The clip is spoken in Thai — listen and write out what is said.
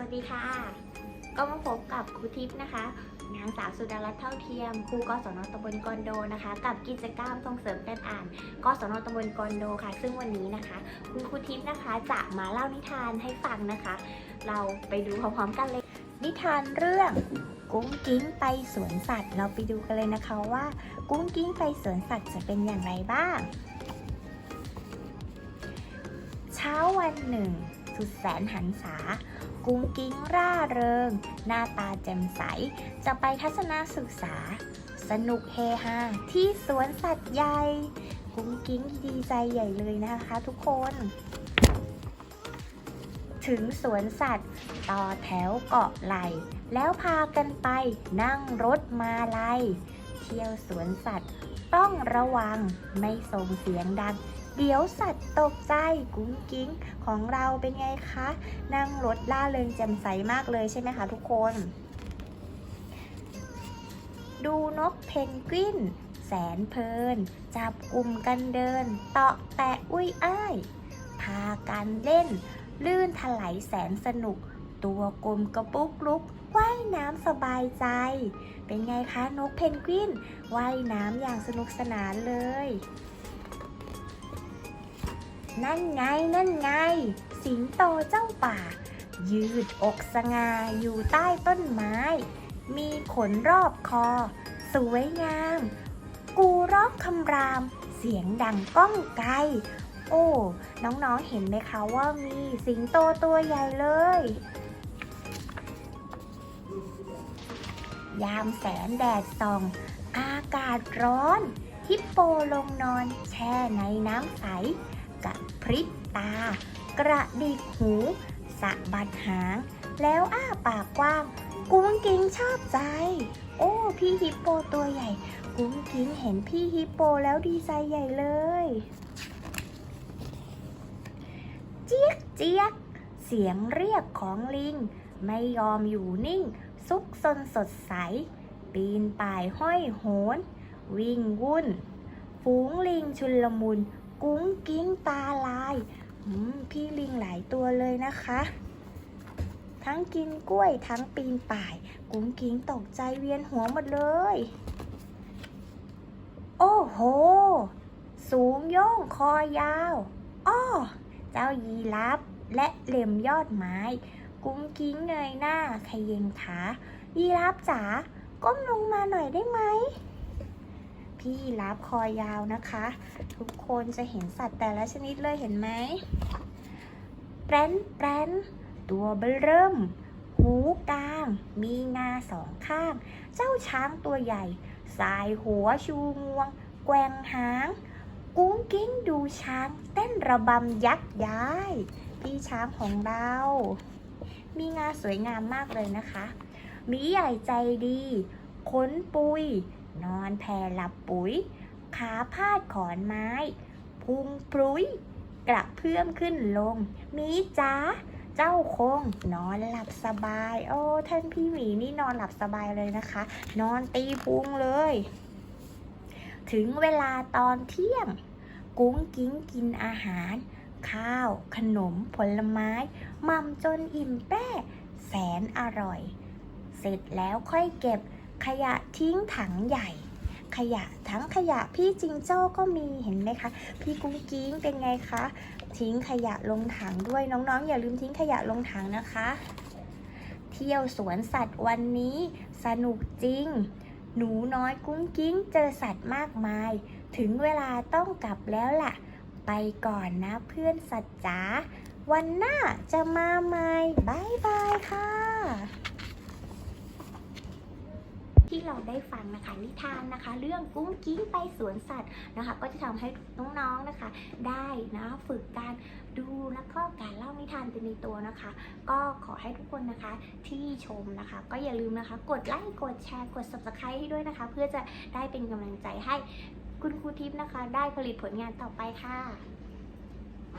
วัสดีค่ะ ก็มาพบกับครูทิพย์นะคะ นางสาวสุดารัตน์เท่าเทียม ครูกศนตำบลกอนโดนะคะ กับกิจกรรมส่งเสริมการอ่านกศนตำบลกอนโดค่ะ ซึ่งวันนี้นะคะ คุณครูทิพย์นะคะจะมาเล่านิทานให้ฟังนะคะ เราไปดูพร้อมๆกันเลย นิทานเรื่องกุ้งกิ้งไปสวนสัตว์ เราไปดูกันเลยนะคะว่า กุ้งกิ้งไปสวนสัตว์จะเป็นอย่างไรบ้าง เช้าวันหนึ่ง สุดแสนหันษา กุ้งกิ้งร่าเริง หน้าตาแจ่มใส จะไปทัศนศึกษา สนุกเฮฮาที่สวนสัตว์ใหญ่ กุ้งกิ้งดีใจใหญ่เลยนะคะทุกคน ถึงสวนสัตว์ ต่อแถวเกาะไหล แล้วพากันไปนั่งรถมาลัย เที่ยวสวนสัตว์ต้องระวังไม่ส่งเสียงดัง เดี๋ยวสัตว์ตกใจกุ้งกิ้งของเราเป็นไงคะ นั่งรถล่าเริงแจ่มใสมากเลยใช่ไหมคะทุกคน ดูนกเพนกวิน แสนเพลิน จับกลุ่มกันเดิน เตาะแตะอุ้ยอ้าย พากันเล่น ลื่นถลายแสนสนุก ตัวกลมกระปุกลุกว่ายน้ำสบายใจ เป็นไงคะนกเพนกวินว่ายน้ำอย่างสนุกสนานเลย นั่นไงนั่นไง สิงโตเจ้าป่า ยืดอกสง่าอยู่ใต้ต้นไม้ มีขนรอบคอ สวยงาม กูร้องคำราม เสียงดังก้องไกล โอ้ น้องๆเห็นไหมคะว่ามีสิงโตตัวใหญ่เลย ยามแสงแดดส่อง อากาศร้อน ฮิปโปลงนอนแช่ในน้ำใส กระพริบตา กระดิกหู สะบัดหาง แล้วอ้าปากกว้าง กุ้งกิ้งชอบใจ โอ้ พี่ฮิปโปตัวใหญ่ กุ้งกิ้งเห็นพี่ฮิปโปแล้วดีใจใหญ่เลย เจี๊ยกเจี๊ยกเสียงเรียกของลิง ไม่ยอมอยู่นิ่ง ซุกซนสดใส ปีนป่ายห้อยโหน วิ่งวุ่น ฝูงลิงชุนลมุน กุ้งกิ้งตาลายพี่ลิงหลายตัวเลยนะคะ ทั้งกินกล้วยทั้งปีนป่าย กุ้งกิ้งตกใจเวียนหัวหมดเลย โอ้โห สูงโย่งคอยาวอ้อเจ้ายีรับและเหล่มยอดไม้ กุ้งกิ้งเงยหน้าขยเยงขายีรับจ๋าก้มลงมาหน่อยได้ไหม พี่ยีรับคอยาวนะคะ ทุกคนจะเห็นสัตว์แต่ละชนิดเลยเห็นไหมแปรนแปรนตัวเบลเริ่ม หูกลาง มีงาสองข้าง เจ้าช้างตัวใหญ่ สายหัวชูงวง แกว่งหาง กุ้งกิ้งดูช้าง เต้นระบำยักย้าย พี่ช้างของเรา มีงาสวยงามมากเลยนะคะ มีใหญ่ใจดี ขนปุย นอนแผ่หลับปุ๋ย ขาพาดขอนไม้ พุงปรุย กระเพื่อมขึ้นลง มีจ้าเจ้าคง นอนหลับสบาย โอ้ท่านพี่หมีนี่นอนหลับสบายเลยนะคะ นอนตีพุงเลย ถึงเวลาตอนเที่ยง กุ้งกิ้งกินอาหาร ข้าว ขนม ผลไม้มัมจนอิ่มแป้ แสนอร่อย เสร็จแล้วค่อยเก็บ ขยะทิ้งถังใหญ่ ขยะทั้งขยะพี่จิงโจ้ก็มีเห็นไหมคะ พี่กุ้งกิ้งเป็นไงคะ ทิ้งขยะลงถังด้วยน้องๆอย่าลืมทิ้งขยะลงถังนะคะ เที่ยวสวนสัตว์วันนี้สนุกจริง หนูน้อยกุ้งกิ้งเจอสัตว์มากมาย ถึงเวลาต้องกลับแล้วล่ะ ไปก่อนนะเพื่อนสัตว์จ๋าวันหน้าจะมาใหม่บายบายค่ะ ที่เรา ได้ฟังนะคะนิทานนะคะ เรื่องกุ้งกิ้งไปสวนสัตว์นะคะ ก็จะทำให้น้องๆนะคะ ได้นะฝึกการดูแล้วก็การเล่านิทานเป็นในตัวนะคะ ก็ขอให้ทุกคนนะคะที่ชมนะคะ ก็อย่าลืมนะคะ กดไลค์กดแชร์กด subscribe ให้ด้วยนะคะ เพื่อจะได้เป็นกำลังใจให้คุณครูทิพย์นะคะ ได้ผลิตผลงานต่อไปค่ะ